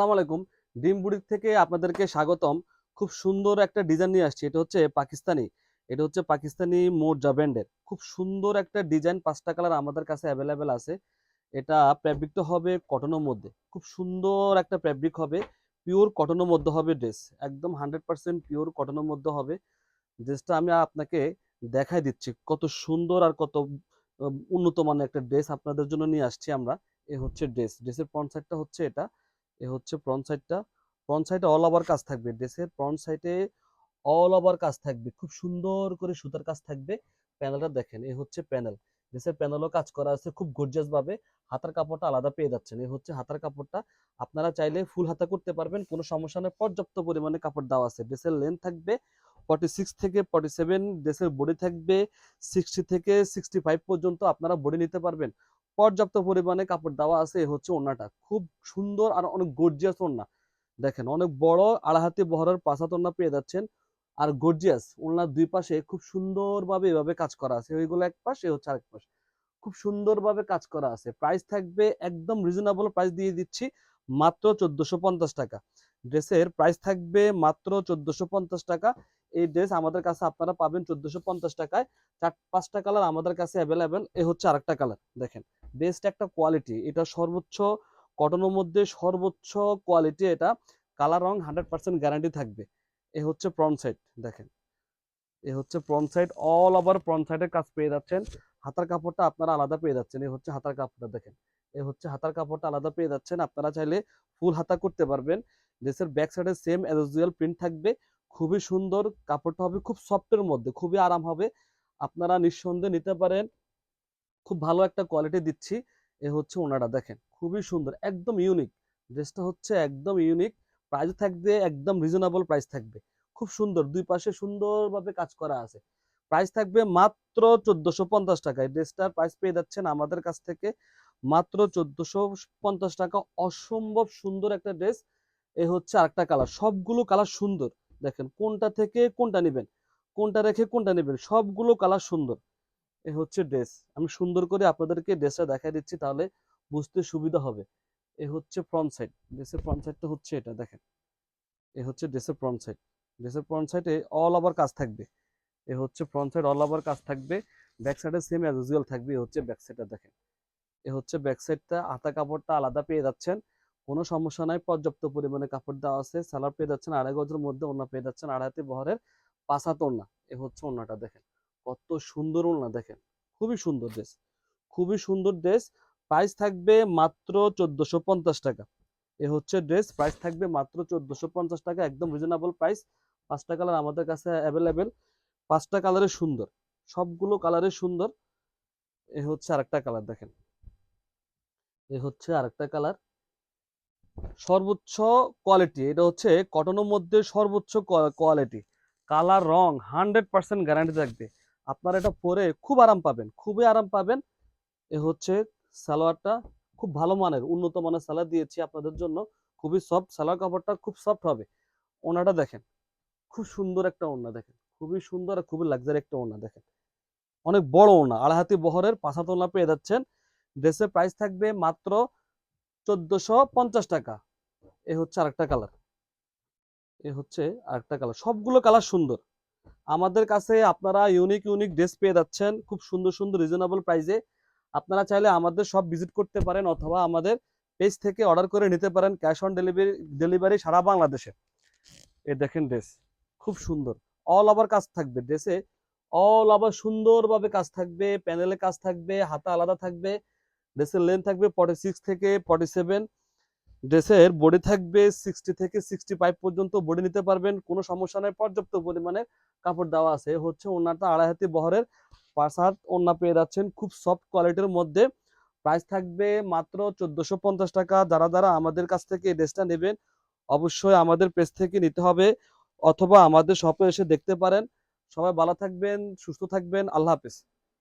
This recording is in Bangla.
আসসালামু আলাইকুম। ডিম থেকে আপনাদেরকে স্বাগতম। খুব সুন্দর একটা ডিজাইন নিয়ে আসছি। এটা হচ্ছে পাকিস্তানি। এটা হচ্ছে পাকিস্তানি মোর্জা ব্র্যান্ডের। খুব সুন্দর একটা ডিজাইন, পাঁচটা কালার আমাদের কাছে অ্যাভেলেবেল আছে। এটা ফ্যাব্রিকটা হবে কটনের মধ্যে। খুব সুন্দর একটা ফ্যাব্রিক হবে। পিওর কটনের মধ্যে হবে ড্রেস। একদম হান্ড্রেড পার্সেন্ট পিওর কটনের মধ্যে হবে। ড্রেসটা আমি আপনাকে দেখাই দিচ্ছি। কত সুন্দর আর কত উন্নত মানের একটা ড্রেস আপনাদের জন্য নিয়ে আসছি আমরা। এ হচ্ছে ড্রেস। ড্রেসের ফ্রন্ট সাইডটা হচ্ছে এটা। এ হচ্ছে ফ্রন্ট সাইডটা ফ্রন্ট সাইডে অল ওভার কাজ থাকবে। ড্রেসের ফ্রন্ট সাইডে অল ওভার কাজ থাকবে। খুব সুন্দর করে সুতার কাজ থাকবে। প্যানেলটা দেখেন, এ হচ্ছে প্যানেল ড্রেসের প্যানেলও কাজ করা আছে খুব ভাবে। হাতার কাপড়টা আলাদা পেয়ে যাচ্ছেন। এ হচ্ছে হাতার কাপড়টা। আপনারা চাইলে ফুল হাতা করতে পারবেন, কোনো সমস্যা নেই। পর্যাপ্ত পরিমাণে কাপড় দেওয়া আছে। ড্রেসের লেন্থ থাকবে ফর্টি সিক্স থেকে ফর্টি সেভেন ড্রেসের বডি থাকবে সিক্সটি থেকে সিক্সটি ফাইভ পর্যন্ত আপনারা বডি নিতে পারবেন। পর্যাপ্ত পরিমাণে কাপড় দেওয়া আছে হচ্ছে ওড়নাটা। খুব সুন্দর আর অনেক গর্জিয়াস ওড়না। দেখেন, অনেক বড় আড়াহাতি বহরের পাঁচাত ওড়না পেয়ে যাচ্ছেন। আর গর্জিয়াস ওড়নার দুই পাশে খুব সুন্দরভাবে এভাবে কাজ করা আছে। ওইগুলো এক পাশে হচ্ছে আরেক পাশ। খুব সুন্দরভাবে কাজ করা আছে। প্রাইস থাকবে একদম রিজনেবল প্রাইস দিয়ে দিচ্ছি, মাত্র চোদ্দশো পঞ্চাশ টাকা। ড্রেসের প্রাইস থাকবে মাত্র চোদ্দশো পঞ্চাশ টাকা। এই ড্রেস আমাদের কাছে আপনারা পাবেন চোদ্দশো পঞ্চাশ টাকায়। চার, পাঁচটা কালার আমাদের কাছে অ্যাভেলেবেল এ হচ্ছে আরেকটা কালার দেখেন বেস্ট একটা কোয়ালিটি এটা সর্বোচ্চ, কটনের মধ্যে সর্বোচ্চ কোয়ালিটি এটা, কালার রং হান্ড্রেড পার্সেন্ট গ্যারান্টি থাকবে। এ হচ্ছে ফ্রন্ট সাইড দেখেন। এ হচ্ছে front side all over front সাইডের কাজ পেয়ে যাচ্ছেন। হাতার কাপড়টা আপনারা আলাদা পেয়ে যাচ্ছেন, এ হচ্ছে হাতার কাপড়টা, দেখেন। এ হচ্ছে হাতার কাপড়টা আলাদা পেয়ে যাচ্ছেন, আপনারা চাইলে ফুল হাতা করতে পারবেন। ড্রেসের ব্যাক সাইডে সেম অ্যাজুয়াল প্রিন্ট থাকবে। খুবই সুন্দর, কাপড়টা হবে খুব সফটের মধ্যে, খুবই আরাম হবে। আপনারা নিঃসন্দেহে নিতে পারেন। খুব ভালো একটা কোয়ালিটি দিচ্ছি। এ হচ্ছে ওনাটা দেখেন, খুবই সুন্দর, একদম ইউনিক ড্রেসটা হচ্ছে একদম ইউনিক প্রাইস থাকবে একদম রিজনেবল প্রাইস থাকবে। খুব সুন্দর, দুই পাশে সুন্দরভাবে কাজ করা আছে। প্রাইস থাকবে মাত্র চোদ্দশো পঞ্চাশ টাকা। এই ড্রেসটার প্রাইস পেয়ে যাচ্ছেন আমাদের কাছ থেকে মাত্র চোদ্দশো পঞ্চাশ টাকা। অসম্ভব সুন্দর একটা ড্রেস এ হচ্ছে আরেকটা কালার সবগুলো কালার সুন্দর। দেখেন কোনটা থেকে কোনটা নেবেন, কোনটা রেখে কোনটা নেবেন, সবগুলো কালার সুন্দর। এ হচ্ছে ড্রেস আমি সুন্দর করে আপনাদেরকে ড্রেসটা দেখাই দিচ্ছি, তাহলে বুঝতে সুবিধা হবে। এ হচ্ছে ফ্রন্ট সাইড ড্রেসের ফ্রন্ট সাইডটা হচ্ছে এটা, দেখেন। এ হচ্ছে ড্রেসের ফ্রন্ট সাইড ড্রেসের ফ্রন্ট সাইডে অল ওভার কাজ থাকবে। এ হচ্ছে ফ্রন্ট সাইড অল ওভার কাজ থাকবে। ব্যাক সাইডে সেম অ্যাজ ইউজুয়াল থাকবে, এ হচ্ছে ব্যাক সাইডটা দেখেন। এ হচ্ছে ব্যাক সাইডটা হাতা কাপড়টা আলাদা পেয়ে যাচ্ছেন। কোনো সমস্যা নাই, পর্যাপ্ত পরিমাণে কাপড় দেওয়া আছে। সালার পেয়ে যাচ্ছেন আড়াই গজের মধ্যে ওনা পেয়ে যাচ্ছেন আড়াইতে বহরের পাঁচাত ওনা এ হচ্ছে ওনাটা দেখেন। কত সুন্দর ওনা দেখেন। খুবই সুন্দর ড্রেস খুবই সুন্দর ড্রেস প্রাইস থাকবে মাত্র চোদ্দশো পঞ্চাশ টাকা। এ হচ্ছে ড্রেস প্রাইস থাকবে মাত্র চোদ্দশো পঞ্চাশ টাকা। একদম রিজনেবল প্রাইস পাঁচটা কালার আমাদের কাছে অ্যাভেলেবেল পাঁচটা কালারে সুন্দর। সবগুলো কালারে সুন্দর। এ হচ্ছে আরেকটা কালার দেখেন। এ হচ্ছে আরেকটা কালার সর্বোচ্চ কোয়ালিটি এটা হচ্ছে কটনের মধ্যে সর্বোচ্চ কোয়ালিটি কালার রং হান্ড্রেড পার্সেন্ট গ্যারান্টি থাকবে। আপনারা এটা পরে খুব আরাম পাবেন, খুবই আরাম পাবেন। এ হচ্ছে সালোয়ারটা খুব ভালো মানের, উন্নত মানের সালোয়ার দিয়েছি আপনাদের জন্য। খুবই সফট সালোয়ার কাপড়টা খুব সফট হবে। ওনাটা দেখেন, খুব সুন্দর একটা ওড়না দেখেন, খুবই সুন্দর আর খুবই লাক্সারি একটা ওড়না দেখেন। অনেক বড় ওনা আড়াহাতি বহরের পাঁচা তোলা পেয়ে যাচ্ছেন। ড্রেসের প্রাইস থাকবে মাত্র চোদ্দশো পঞ্চাশ টাকা। এ হচ্ছে আরেকটা কালার এ হচ্ছে আরেকটা কালার সবগুলো কালার সুন্দর। আমাদের কাছে আপনারা ইউনিক ইউনিক ড্রেস পেয়ে যাচ্ছেন, খুব সুন্দর সুন্দর রিজনেবল প্রাইসে আপনারা চাইলে আমাদের সব ভিজিট করতে পারেন অথবা আমাদের পেজ থেকে অর্ডার করে নিতে পারেন ক্যাশ অন ডেলিভারি ডেলিভারি সারা বাংলাদেশে। এ দেখেন ড্রেস খুব সুন্দর। অল ওভার কাজ থাকবে ড্রেসে অল ওভার সুন্দরভাবে কাজ থাকবে প্যানেলে কাজ থাকবে, হাতা আলাদা থাকবে। ড্রেসের লেন্থ থাকবে ফর্টি সিক্স থেকে ফর্টি সেভেন ড্রেসের বডি থাকবে সিক্সটি থেকে সিক্সটি ফাইভ পর্যন্ত বডি নিতে পারবেন, কোনো সমস্যা নেই। পর্যাপ্ত পরিমাণে কাপড় দেওয়া আছে। হচ্ছে ওনাটা আড়াই হাতি বহরের পাঁচ হাত ওনা পেয়ে যাচ্ছেন খুব সফট কোয়ালিটির মধ্যে। প্রাইস থাকবে মাত্র চোদ্দশো পঞ্চাশ টাকা। যারা যারা আমাদের কাছ থেকে এই ড্রেসটা নেবেন, অবশ্যই আমাদের পেজ থেকে নিতে হবে অথবা আমাদের শপে এসে দেখতে পারেন। সবাই ভালো থাকবেন, সুস্থ থাকবেন। আল্লাহ হাফেজ।